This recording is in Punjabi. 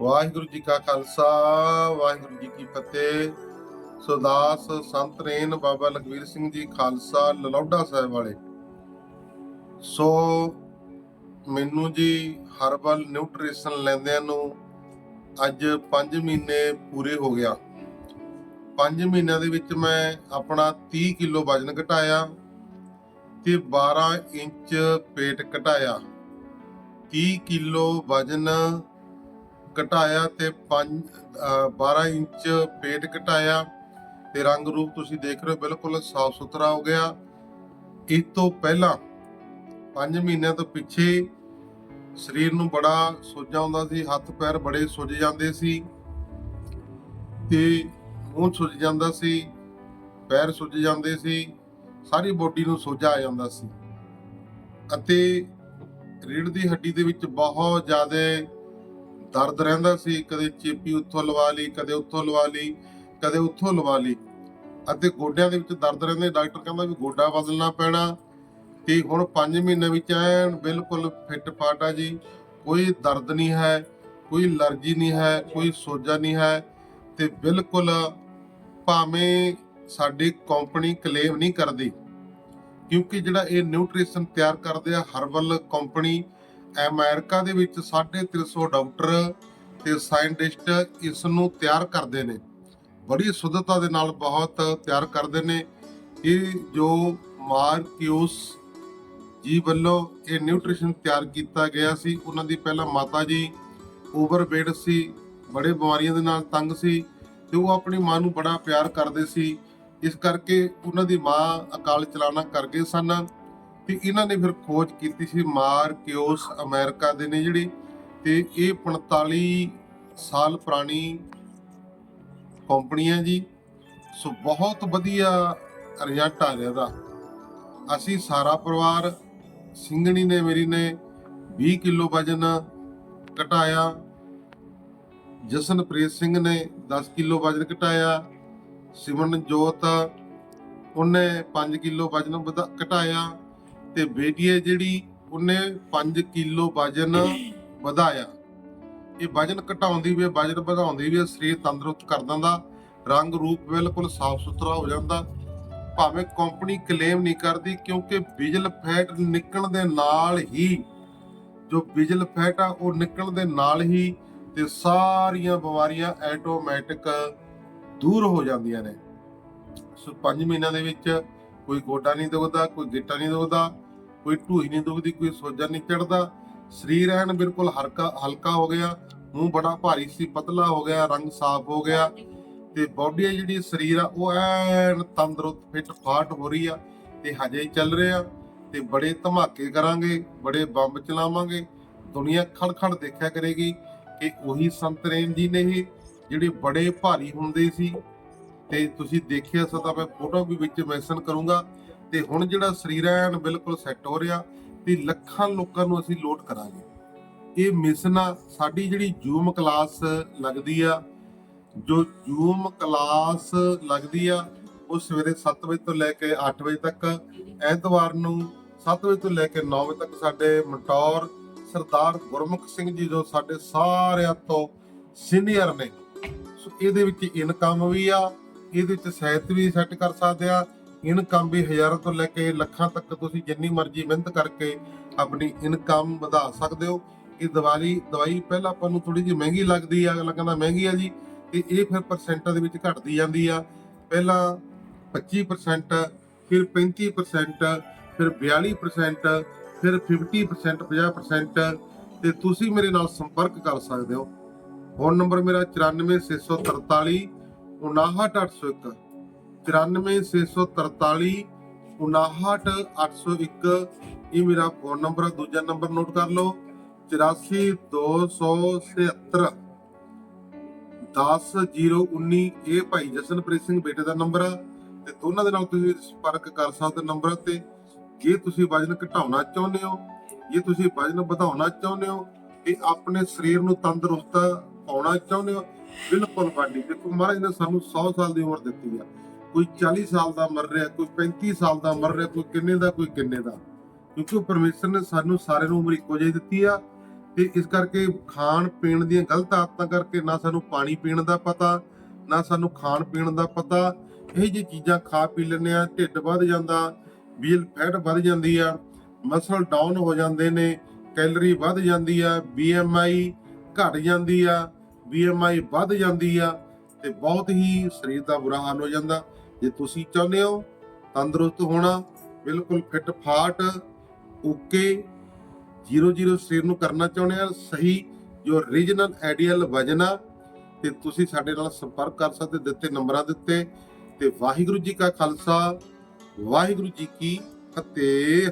ਵਾਹਿਗੁਰੂ ਜੀ ਕਾ ਖਾਲਸਾ, ਵਾਹਿਗੁਰੂ ਜੀ ਕੀ ਫਤਿਹ। ਸੁਦਾਸ ਸੰਤ ਰੇਨ ਬਾਬਾ ਲਖਵੀਰ ਸਿੰਘ ਜੀ ਖਾਲਸਾ ਲਲੌਡਾ ਸਾਹਿਬ ਵਾਲੇ। ਸੋ ਮੈਨੂੰ ਜੀ ਹਰਬਲ ਨਿਊਟ੍ਰੀਸ਼ਨ ਲੈਂਦਿਆਂ ਨੂੰ ਅੱਜ 5 ਮਹੀਨੇ ਪੂਰੇ ਹੋ ਗਿਆ। 5 ਮਹੀਨਿਆਂ ਦੇ ਵਿੱਚ ਮੈਂ ਆਪਣਾ 30 ਕਿਲੋ ਵਜਨ ਘਟਾਇਆ ਤੇ 12 ਇੰਚ ਪੇਟ ਘਟਾਇਆ। 30 ਕਿਲੋ ਵਜਨ ਘਟਾਇਆ ਤੇ 5 12 ਇੰਚ ਪੇਟ ਘਟਾਇਆ ਤੇ ਰੰਗ ਰੂਪ ਤੁਸੀਂ ਦੇਖ ਰਹੇ ਹੋ, ਬਿਲਕੁਲ ਸਾਫ਼ ਸੁਥਰਾ ਹੋ ਗਿਆ। ਇਸ ਤੋਂ ਪਹਿਲਾਂ 5 ਮਹੀਨਿਆਂ ਤੋਂ ਪਿੱਛੇ ਸਰੀਰ ਨੂੰ ਬੜਾ ਸੋਜਾ ਹੁੰਦਾ ਸੀ, ਹੱਥ ਪੈਰ ਬੜੇ ਸੁੱਜ ਜਾਂਦੇ ਸੀ ਤੇ ਮੂੰਹ ਸੁੱਜ ਜਾਂਦਾ ਸੀ, ਪੈਰ ਸੁੱਜ ਜਾਂਦੇ ਸੀ, ਸਾਰੀ ਬੋਡੀ ਨੂੰ ਸੋਜਾ ਆ ਜਾਂਦਾ ਸੀ। ਅਤੇ ਰੀੜ ਦੀ ਹੱਡੀ ਦੇ ਵਿੱਚ ਬਹੁਤ ਜ਼ਿਆਦਾ ਦਰਦ ਰਹਿੰਦਾ ਸੀ, ਕਦੇ ਚੇਪੀ ਉੱਥੋਂ ਲਵਾ ਲਈ, ਕਦੇ ਉੱਥੋਂ ਲਵਾ ਲਈ, ਕਦੇ ਉੱਥੋਂ ਲਵਾ ਲਈ। ਅਤੇ ਗੋਡਿਆਂ ਦੇ ਵਿੱਚ ਦਰਦ ਰਹਿੰਦੇ, ਡਾਕਟਰ ਕਹਿੰਦਾ ਵੀ ਗੋਡਾ ਬਦਲਣਾ ਪੈਣਾ। ਤੇ ਹੁਣ 5 ਮਹੀਨੇ ਵਿੱਚ ਐਨ ਬਿਲਕੁਲ ਫਿੱਟ ਫਾਟ ਜੀ। ਕੋਈ ਦਰਦ ਨਹੀਂ ਹੈ, ਕੋਈ ਅਲਰਜੀ ਨਹੀਂ ਹੈ, ਕੋਈ ਸੋਜਾ ਨਹੀਂ ਹੈ। ਤੇ ਬਿਲਕੁਲ ਭਾਵੇਂ ਸਾਡੀ ਕੰਪਨੀ ਕਲੇਮ ਨਹੀਂ ਕਰਦੀ, ਕਿਉਂਕਿ ਜਿਹੜਾ ਇਹ ਨਿਊਟ੍ਰੀਸ਼ਨ ਤਿਆਰ ਕਰਦੇ ਆ, ਹਰਬਲ ਕੰਪਨੀ ਅਮਰੀਕਾ ਦੇ ਵਿੱਚ 350 ਡਾਕਟਰ ਤੇ ਸਾਇੰਟਿਸਟ ਇਸ ਨੂੰ ਤਿਆਰ ਕਰਦੇ ਨੇ। ਬੜੀ ਸ਼ੁੱਧਤਾ ਦੇ ਨਾਲ ਬਹੁਤ ਤਿਆਰ ਕਰਦੇ ਨੇ। ਇਹ ਜੋ ਮਾਰਕਿਊਸ ਜੀ ਵੱਲੋਂ ਇਹ ਨਿਊਟ੍ਰੀਸ਼ਨ ਤਿਆਰ ਕੀਤਾ ਗਿਆ ਸੀ, ਉਹਨਾਂ ਦੀ ਪਹਿਲਾਂ ਮਾਤਾ ਜੀ ਓਵਰਵੇਟ ਸੀ, ਬੜੇ ਬਿਮਾਰੀਆਂ ਦੇ ਨਾਲ ਤੰਗ ਸੀ ਤੇ ਉਹ ਆਪਣੀ ਮਾਂ ਨੂੰ ਬੜਾ ਪਿਆਰ ਕਰਦੇ ਸੀ। ਇਸ ਕਰਕੇ ਉਹਨਾਂ ਦੀ ਮਾਂ ਅਕਾਲ ਚਲਾਣਾ ਕਰ ਗਏ ਸਨ। ਤੇ ਇਹਨਾਂ ਨੇ ਫਿਰ ਖੋਜ ਕੀਤੀ ਸੀ ਮਾਰ ਮਾਰਕਿਓਸ ਅਮਰੀਕਾ ਦੇ ਨੇ ਜਿਹੜੀ ਤੇ ਇਹ 45 ਸਾਲ ਪੁਰਾਣੀ ਕੰਪਨੀ ਹੈ ਜੀ। ਸੋ ਬਹੁਤ ਵਧੀਆ ਰਿਜ਼ਲਟ ਆ ਰਿਹਾ ਦਾ ਅਸੀਂ ਸਾਰਾ ਪਰਿਵਾਰ, ਸਿੰਘਣੀ ਨੇ, ਮੇਰੀ ਨੇ 20 ਕਿਲੋ ਵਜਨ ਘਟਾਇਆ। ਜਸਨਪ੍ਰੀਤ ਸਿੰਘ ਨੇ 10 ਕਿਲੋ ਵਜਨ ਘਟਾਇਆ। ਸਿਮਰਨਜੋਤ, ਉਹਨੇ 5 ਕਿਲੋ ਵਜਨ ਵਧਾ- ਘਟਾਇਆ। ਤੇ ਬੇਟੀਏ ਜਿਹੜੀ ਉਹਨੇ 5 ਕਿਲੋ ਵਜਨ ਵਧਾਇਆ। ਇਹ ਵਜਨ ਘਟਾਉਂਦੀ ਵੀ ਵਜਨ ਵਧਾਉਂਦੀ ਵੀ ਹੈ, ਸਰੀਰ ਤੰਦਰੁਸਤ ਕਰ ਦਿੰਦਾ ਰੰਗ ਰੂਪ ਬਿਲਕੁਲ ਸਾਫ਼ ਸੁਥਰਾ ਹੋ ਜਾਂਦਾ। ਭਾਵੇਂ ਕੰਪਨੀ ਕਲੇਮ ਨਹੀਂ ਕਰਦੀ ਕਿਉਂਕਿ ਬਿਜਲ ਫੈਟ ਨਿਕਲਣ ਦੇ ਨਾਲ ਹੀ ਜੋ ਬਿਜਲ ਫੈਟ ਆ ਉਹ ਨਿਕਲਣ ਦੇ ਨਾਲ ਹੀ ਤੇ ਸਾਰੀਆਂ ਬਿਮਾਰੀਆਂ ਆਟੋਮੈਟਿਕ ਦੂਰ ਹੋ ਜਾਂਦੀਆਂ ਨੇ। ਸੋ 5 ਮਹੀਨਿਆਂ ਦੇ ਵਿੱਚ ਕੋਈ ਗੋਡਾ ਨਹੀਂ ਦੁਖਦਾ ਕੋਈ ਗਿੱਟਾ ਨਹੀਂ ਦੁਖਦਾ ਕੋਈ ਢੂਈ ਨਹੀਂ ਦੁਖਦੀ, ਕੋਈ ਸੋਜਾ ਨਹੀਂ ਚੜਦਾ ਸਰੀਰ ਐਨ ਬਿਲਕੁਲ ਹਲਕਾ ਹਲਕਾ ਹੋ ਗਿਆ। ਮੂੰਹ ਬੜਾ ਭਾਰੀ ਸੀ, ਪਤਲਾ ਹੋ ਗਿਆ, ਰੰਗ ਸਾਫ਼ ਹੋ ਗਿਆ। ਤੇ ਬਾਡੀ ਜਿਹੜੀ ਸਰੀਰ ਆ, ਉਹ ਐਨ ਤੰਦਰੁਸਤ ਫਿੱਟ ਫਾਟ ਹੋ ਰਹੀ ਆ। ਤੇ ਹਜੇ ਚੱਲ ਰਿਹਾ। ਤੇ ਬੜੇ ਧਮਾਕੇ ਕਰਾਂਗੇ, ਬੜੇ ਬੰਬ ਚਲਾਵਾਂਗੇ। ਦੁਨੀਆ ਖੜਖੜ ਦੇਖਿਆ ਕਰੇਗੀ ਕਿ ਉਹੀ ਸੰਤ ਰੇਮ ਜੀ ਨੇ ਇਹ, ਜਿਹੜੇ ਬੜੇ ਭਾਰੀ ਹੁੰਦੇ ਸੀ। ਤੇ ਤੁਸੀਂ ਦੇਖਿਆ ਸਦਾ, ਮੈਂ ਫੋਟੋ ਵੀ ਵਿੱਚ ਮੈਂਸ਼ਨ ਕਰੂੰਗਾ। ਤੇ ਹੁਣ ਜਿਹੜਾ ਸਰੀਰ ਐਨ ਬਿਲਕੁਲ ਸੈੱਟ ਹੋ ਰਿਹਾ ਤੇ ਲੱਖਾਂ ਲੋਕਾਂ ਨੂੰ ਅਸੀਂ ਲੋਡ ਕਰਾਂਗੇ। ਇਹ ਮਿਸ਼ਨ ਆ ਸਾਡੀ ਜਿਹੜੀ ਜੂਮ ਕਲਾਸ ਲੱਗਦੀ ਆ, ਜੋ ਜੂਮ ਕਲਾਸ ਲੱਗਦੀ ਆ, ਉਹ ਸਵੇਰੇ 7 ਵਜੇ ਤੋਂ ਲੈ ਕੇ 8 ਵਜੇ ਤੱਕ, ਐਤਵਾਰ ਨੂੰ 7 ਵਜੇ ਤੋਂ ਲੈ ਕੇ 9 ਵਜੇ ਤੱਕ ਸਾਡੇ ਮਟੌਰ ਸਰਦਾਰ ਗੁਰਮੁਖ ਸਿੰਘ ਜੀ ਜੋ ਸਾਡੇ ਸਾਰਿਆਂ ਤੋਂ ਸੀਨੀਅਰ ਨੇ। ਸੋ ਇਹਦੇ ਵਿੱਚ ਇਨਕਮ ਵੀ ਆ, ਇਹਦੇ ਵਿੱਚ ਸਹਿਤ ਵੀ ਸੈੱਟ ਕਰ ਸਕਦੇ ਆ ਇਨਕਮ ਵੀ ਹਜ਼ਾਰਾਂ ਤੋਂ ਲੈ ਕੇ ਲੱਖਾਂ ਤੱਕ ਤੁਸੀਂ ਜਿੰਨੀ ਮਰਜ਼ੀ ਮਿਹਨਤ ਕਰਕੇ ਆਪਣੀ ਇਨਕਮ ਵਧਾ ਸਕਦੇ ਹੋ। ਇਹ ਦਵਾਈ ਦਵਾਈ ਪਹਿਲਾਂ ਆਪਾਂ ਨੂੰ ਥੋੜੀ ਜਿਹੀ ਮਹਿੰਗੀ ਲੱਗਦੀ ਆ, ਅਗਲਾ ਕਹਿੰਦਾ ਮਹਿੰਗੀ ਆ ਜੀ, ਤੇ ਇਹ ਫਿਰ ਪਰਸੈਂਟਾਂ ਦੇ ਵਿੱਚ ਘਟਦੀ ਜਾਂਦੀ ਆ। ਪਹਿਲਾਂ 25% ਫਿਰ 35% ਫਿਰ 42% ਫਿਰ 50% 50% ਤੇ ਤੁਸੀਂ ਮੇਰੇ ਨਾਲ ਸੰਪਰਕ ਕਰ ਸਕਦੇ ਹੋ। ਫੋਨ ਨੰਬਰ ਮੇਰਾ 94643 59801 94643 59801 ਇਹ ਮੇਰਾ ਫੋਨ ਨੰਬਰ ਹੈ ਦੂਜਾ ਨੰਬਰ ਨੋਟ ਕਰ ਲਓ। 84277 10019 ਇਹ ਭਾਈ ਜਸਨਪ੍ਰੀਤ ਸਿੰਘ ਬੇਟੇ ਦਾ ਨੰਬਰ ਆ। ਤੇ ਦੋਨਾਂ ਦੇ ਨਾਲ ਤੁਸੀਂ ਸੰਪਰਕ ਕਰ ਸਕਦੇ ਨੰਬਰ ਤੇ। ਜੇ ਤੁਸੀਂ ਵਜਨ ਘਟਾਉਣਾ ਚਾਹੁੰਦੇ ਹੋ, ਜੇ ਤੁਸੀਂ ਵਜਨ ਵਧਾਉਣਾ ਚਾਹੁੰਦੇ ਹੋ, ਤੇ ਆਪਣੇ ਸਰੀਰ ਨੂੰ ਤੰਦਰੁਸਤ ਪਾਉਣਾ ਚਾਹੁੰਦੇ ਹੋ, ਬਿਲਕੁਲ ਬਾਡੀ ਦੇਖੋ ਮਹਾਰਾਜ ਨੇ ਸਾਨੂੰ 100 ਸਾਲ ਦੀ ਉਮਰ ਦਿੱਤੀ ਆ। ਕੋਈ 40 ਸਾਲ ਦਾ ਮਰ ਰਿਹਾ, ਕੋਈ 35 ਸਾਲ ਦਾ ਮਰ ਰਿਹਾ, ਕੋਈ ਕਿੰਨੇ ਦਾ, ਕੋਈ ਕਿੰਨੇ ਦਾ। ਕਿਉਂਕਿ ਉਹ ਪਰਮੇਸ਼ਰ ਨੇ ਸਾਨੂੰ ਸਾਰਿਆਂ ਨੂੰ ਉਮਰ ਇੱਕੋ ਜਿਹੀ ਦਿੱਤੀ ਆ ਤੇ ਇਸ ਕਰਕੇ ਖਾਣ ਪੀਣ ਦੀਆਂ ਗਲਤ ਆਦਤਾਂ ਕਰਕੇ ਨਾ ਸਾਨੂੰ ਪਾਣੀ ਪੀਣ ਦਾ ਪਤਾ, ਨਾ ਸਾਨੂੰ ਖਾਣ ਪੀਣ ਦਾ ਪਤਾ। ਇਹ ਜੀ ਚੀਜ਼ਾਂ ਖਾ ਪੀ ਲੈਂਦੇ ਆ, ਢਿੱਡ ਵੱਧ ਜਾਂਦਾ, ਵੀਲ ਫੈਟ ਵੱਧ ਜਾਂਦੀ ਆ, ਮਸਲ ਡਾਊਨ ਹੋ ਜਾਂਦੇ ਨੇ, ਕੈਲਰੀ ਵੱਧ ਜਾਂਦੀ ਆ BMI ਘਟ ਜਾਂਦੀ ਆ BMI ਵੱਧ ਜਾਂਦੀ ਆ। ਤੇ ਬਹੁਤ ਹੀ ਸਰੀਰ ਦਾ ਬੁਰਾ ਹਾਲ ਹੋ ਜਾਂਦਾ। ਜੇ ਤੁਸੀਂ ਚਾਹੁੰਦੇ ਹੋ ਤੰਦਰੁਸਤ ਹੋਣਾ, ਬਿਲਕੁਲ ਫਿੱਟ ਫਾਟ ਓਕੇ 00 ਸਰੀਰ ਨੂੰ ਕਰਨਾ ਚਾਹੁੰਦੇ ਆ, ਸਹੀ ਜੋ ਰੀਜਨਲ ਆਈਡੀਅਲ ਵਜਨ ਤੇ ਤੁਸੀਂ ਸਾਡੇ ਨਾਲ ਸੰਪਰਕ ਕਰ ਸਕਦੇ, ਦਿੱਤੇ ਨੰਬਰਾਂ ਦਿੱਤੇ ਤੇ ਵਾਹਿਗੁਰੂ ਜੀ ਕਾ ਖਾਲਸਾ, ਵਾਹਿਗੁਰੂ ਜੀ ਕੀ ਫਤਿਹ।